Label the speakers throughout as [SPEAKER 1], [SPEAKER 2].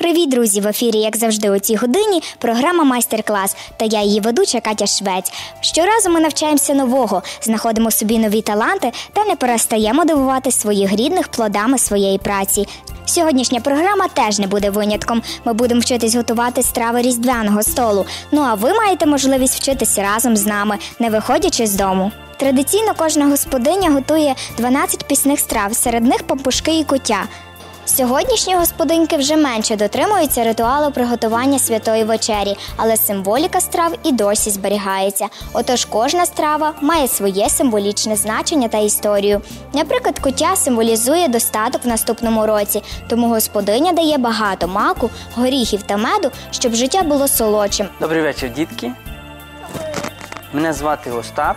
[SPEAKER 1] Привіт, друзі! В ефірі, як завжди, у цій годині програма Майстер-клас та я її ведуча Катя Швець. Щоразу ми навчаємося нового, знаходимо собі нові таланти та не перестаємо дивувати своїх рідних плодами своєї праці. Сьогоднішня програма теж не буде винятком. Ми будемо вчитись готувати страви різдвяного столу. Ну а ви маєте можливість вчитися разом з нами, не виходячи з дому. Традиційно кожна господиня готує 12 пісних страв, серед них пампушки і куття. Сьогоднішні господинки вже менше дотримуються ритуалу приготування святої вечері, але символіка страв і досі зберігається. Отож, кожна страва має своє символічне значення та історію. Наприклад, куття символізує достаток в наступному році, тому господиня дає багато маку, горіхів та меду, щоб життя було солодшим.
[SPEAKER 2] Добрий вечір, дітки. Мене звати Остап,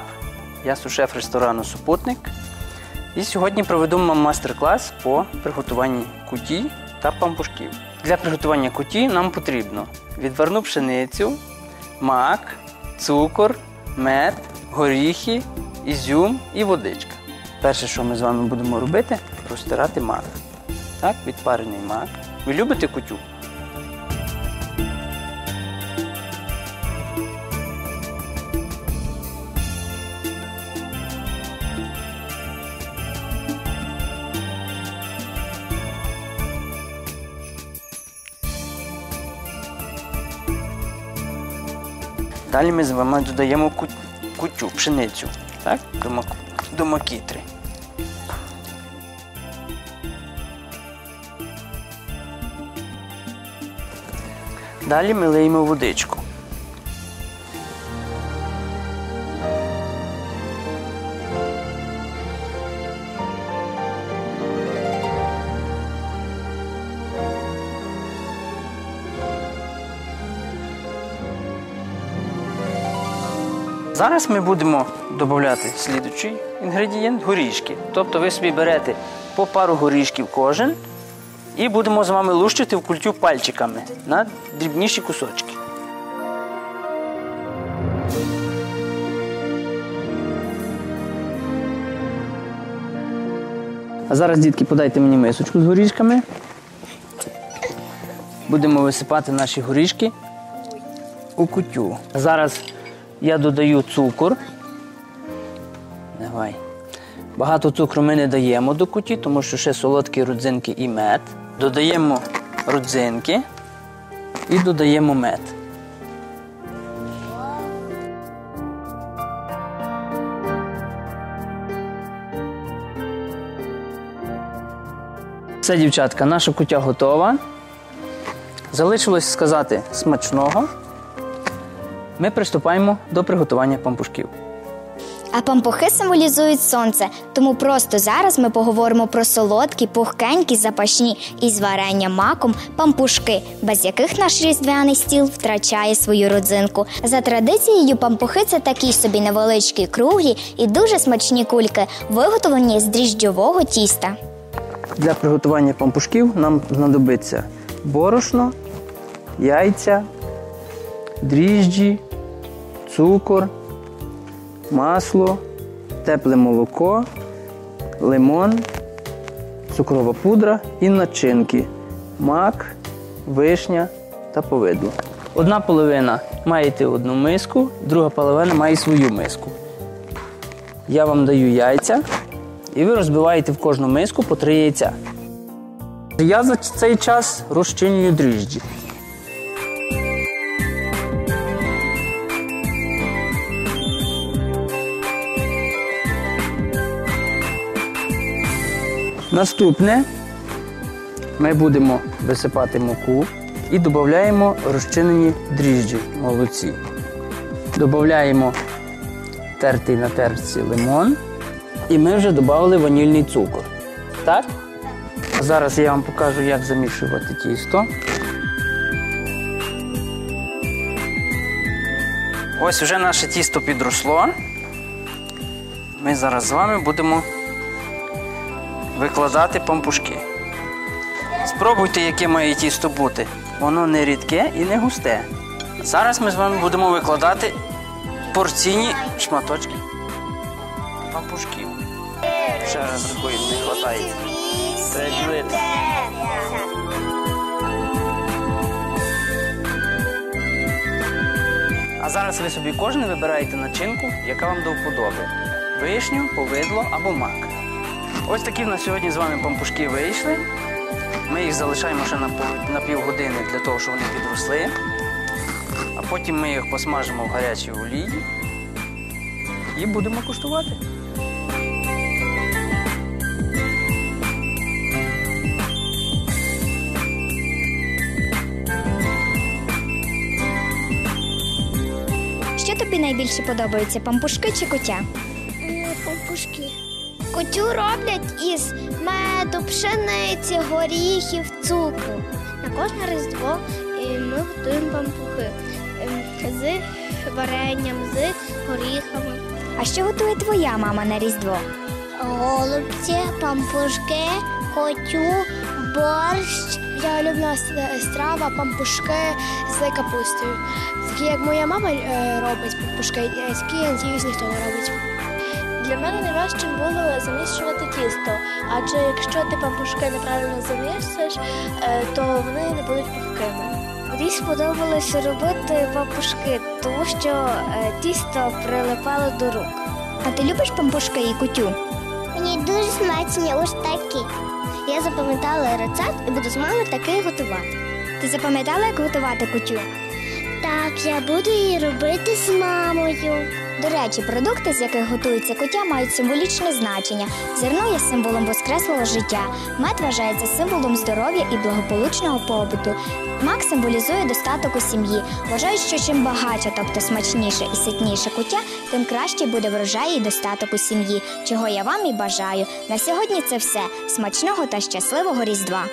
[SPEAKER 2] я сушеф ресторану Супутник. І сьогодні проведу вам майстер-клас по приготуванні куті та пампушків. Для приготування куті нам потрібно відварну пшеницю, мак, цукор, мед, горіхи, ізюм і водичка. Перше, що ми з вами будемо робити, розтирати мак. Так, відпарений мак. Ви любите кутю? Далі ми з вами додаємо кутю, пшеницю, так? До, мак- до макітри. Далі ми лиємо водичку. Зараз ми будемо додати слідучий інгредієнт горішки. Тобто ви собі берете по пару горішків кожен і будемо з вами лущити в культю пальчиками на дрібніші кусочки. А зараз, дітки, подайте мені мисочку з горішками. Будемо висипати наші горішки у кутю. Зараз я додаю цукор. Давай. Багато цукру ми не даємо до куті, тому що ще солодкі родзинки і мед. Додаємо родзинки і додаємо мед. Все, дівчатка, наша кутя готова. Залишилось сказати смачного. Ми приступаємо до приготування пампушків.
[SPEAKER 1] А пампухи символізують сонце, тому просто зараз ми поговоримо про солодкі, пухкенькі, запашні із варенням маком пампушки, без яких наш різдвяний стіл втрачає свою родзинку. За традицією, пампухи це такі собі невеличкі, круглі і дуже смачні кульки, виготовлені з дріжджового тіста.
[SPEAKER 2] Для приготування пампушків нам знадобиться борошно, яйця, дріжджі, цукор, масло, тепле молоко, лимон, цукрова пудра і начинки, мак, вишня та повидло. Одна половина має йти одну миску, друга половина має свою миску. Я вам даю яйця, і ви розбиваєте в кожну миску по три яйця. Я за цей час розчинюю дріжджі. Наступне ми будемо висипати муку і додаємо розчинені дріжджі молоці. Додаємо тертий на терці лимон. І ми вже додали ванільний цукор. Так? Зараз я вам покажу, як замішувати тісто. Ось вже наше тісто підросло. Ми зараз з вами будемо викладати пампушки. Спробуйте, яке має тісто бути. Воно не рідке і не густе. Зараз ми з вами будемо викладати порційні шматочки пампушків. Ще раз рукою не вистачає. Переділити. А зараз ви собі кожен вибираєте начинку, яка вам до вподоби. Вишню, повидло або мак. Ось такі в нас сьогодні з вами пампушки вийшли. Ми їх залишаємо ще на, на півгодини для того, щоб вони підросли. А потім ми їх посмажимо в гарячій олії і будемо куштувати.
[SPEAKER 1] Що тобі найбільше подобається, пампушки чи кутя?
[SPEAKER 3] Пампушки. Котю роблять із меду, пшениці, горіхів, цукру. На кожне різдво е, ми готуємо пампухи ем, з варенням, з горіхами.
[SPEAKER 1] А що готує твоя мама на Різдво?
[SPEAKER 3] Голубці, пампушки, котю, борщ. Я улюблена страва пампушки з капустою. Такі, як моя мама е, робить пампушки, е, такі, я надіюсь, ніхто не робить. Для мене найважчим було замішувати тісто, адже якщо ти пампушки неправильно замісиш, е, то вони не будуть пухкими. Мені сподобалося робити пампушки, тому що е, тісто прилипало до рук.
[SPEAKER 1] А ти любиш пампушки і кутю?
[SPEAKER 3] Мені дуже смачні ось такі. Я запам'ятала рецепт і буду з мамою такий готувати.
[SPEAKER 1] Ти запам'ятала, як готувати кутю?
[SPEAKER 3] Так, я буду її робити з мамою.
[SPEAKER 1] До речі, продукти, з яких готується кутя, мають символічне значення. Зерно є символом воскреслого життя. Мед вважається символом здоров'я і благополучного побуту. Мак символізує достаток у сім'ї. Вважають, що чим багатше, тобто смачніше і ситніше куття, тим краще буде врожай і достаток у сім'ї, чого я вам і бажаю. На сьогодні це все. Смачного та щасливого Різдва!